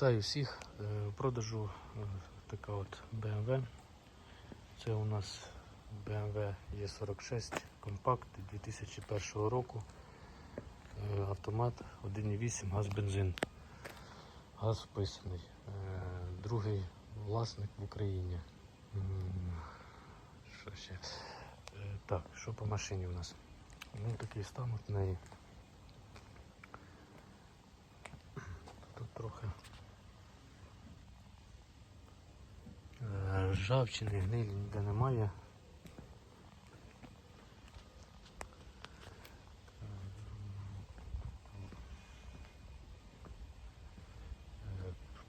Вітаю всіх. Е, У продажу е, така от BMW. Це у нас BMW E46 компакт 2001 року. Е, Автомат 1.8 газ бензин. Газ вписаний. Е, Другий власник в Україні. Що ще? Е, Так, що по машині у нас? Ну такий стан от в неї. Тут трохи е, ржавчини, гнилі ніде немає.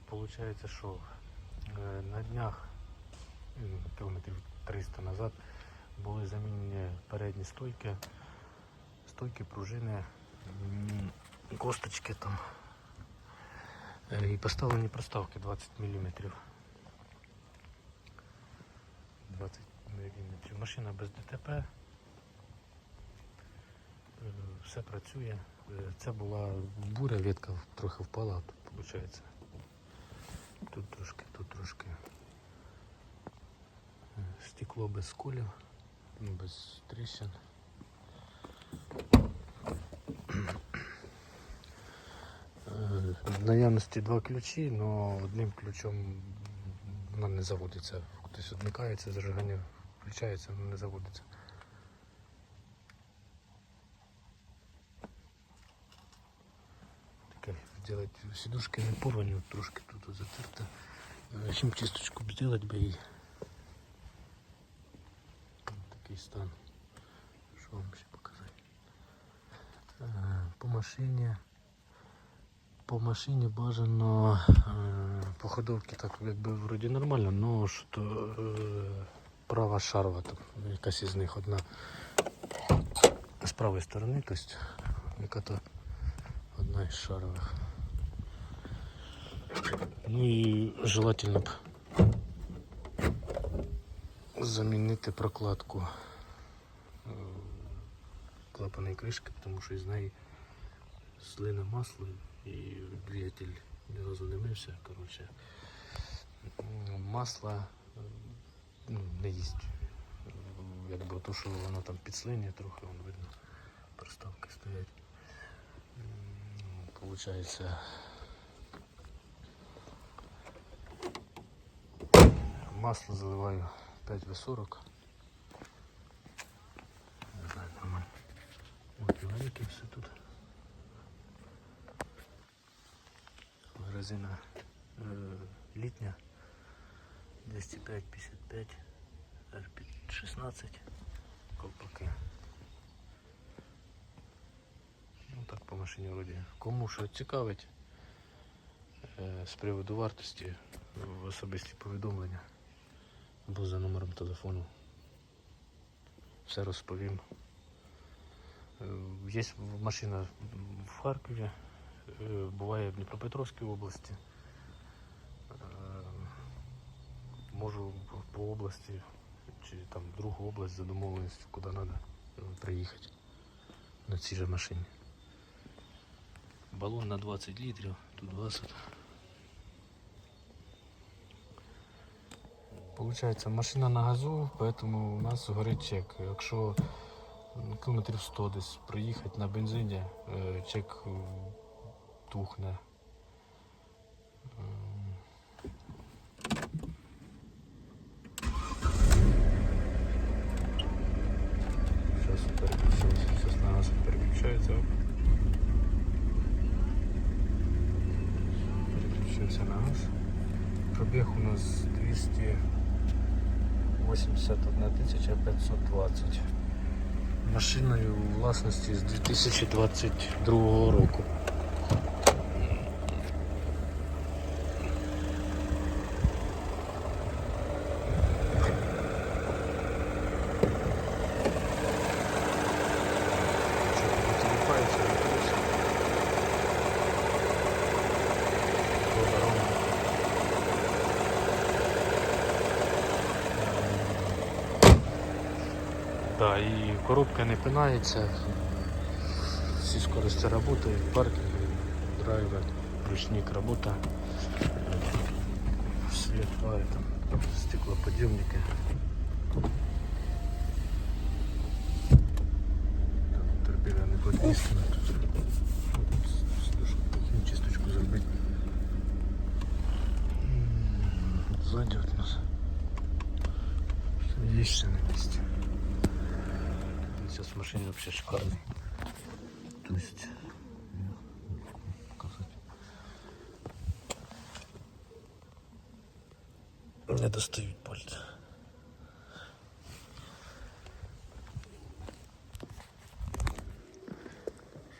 Получається, що е, на днях, кілометрів 300 назад, були замінені передні стойки, стойки, пружини, косточки там. Е, І поставлені проставки 20 мм. 20 мм. Машина без ДТП. Е, Все працює. Е, Це була буря, ветка трохи впала, тут виходить. Тут трошки, тут трошки. Е, Стекло без сколів, ну, без тріщин. В наявності два ключі, але одним ключом вона не заводиться. Хтось відмикається, зажигання включається, але не заводиться. Таке зробити сідушки не порвані, от трошки тут от затерто. Е, Чим чисточку б зробити би їй. Такий стан. Що вам ще показати? Е, По машині. По машині бажано е, по ходовці так якби вроді нормально, але що е, Права шарова, там, якась із них одна з правої сторони, тобто яка то одна із шарових. Ну і желательно б замінити прокладку е, клапаної кришки, тому що із неї слине масло і двигатель ні разу не мився. Коротше, масло ну, не їсть. Якби то, що воно там підслинює трохи, воно видно, проставки стоять. М, Получається. Масло заливаю 5В40. Не знаю, нормально. От велике все тут. Резина е, літня 205-55 R16 колпаки. Ну так по машині вроді. Кому що цікавить е, з приводу вартості в особисті повідомлення або за номером телефону. Все розповім. Е, Є машина в Харкові, е, буває в Дніпропетровській області. Е, Можу по області чи там в другу область за домовленістю, куди треба приїхати на цій же машині. Балон на 20 літрів, тут 20. Получається, машина на газу, поэтому у нас горить чек. Якщо кілометрів 100 десь проїхати на бензині, е, чек тухне. Ем. Зараз переключився, зараз на газ Оп. Переключився на газ. Пробіг у нас 281 520. Машиною у власності з 2022 року. Да, і коробка не пинається. Всі скорості працюють, паркінг, драйвер, ручник работа. Свет фары, там стеклоподъемники. Так, торпеда не подвіскана тут. Слушай, чисточку зробити. М, Ззаді от у нас. Є ще на місці. сейчас в машине вообще шикарный. То есть... это стоит пальцы.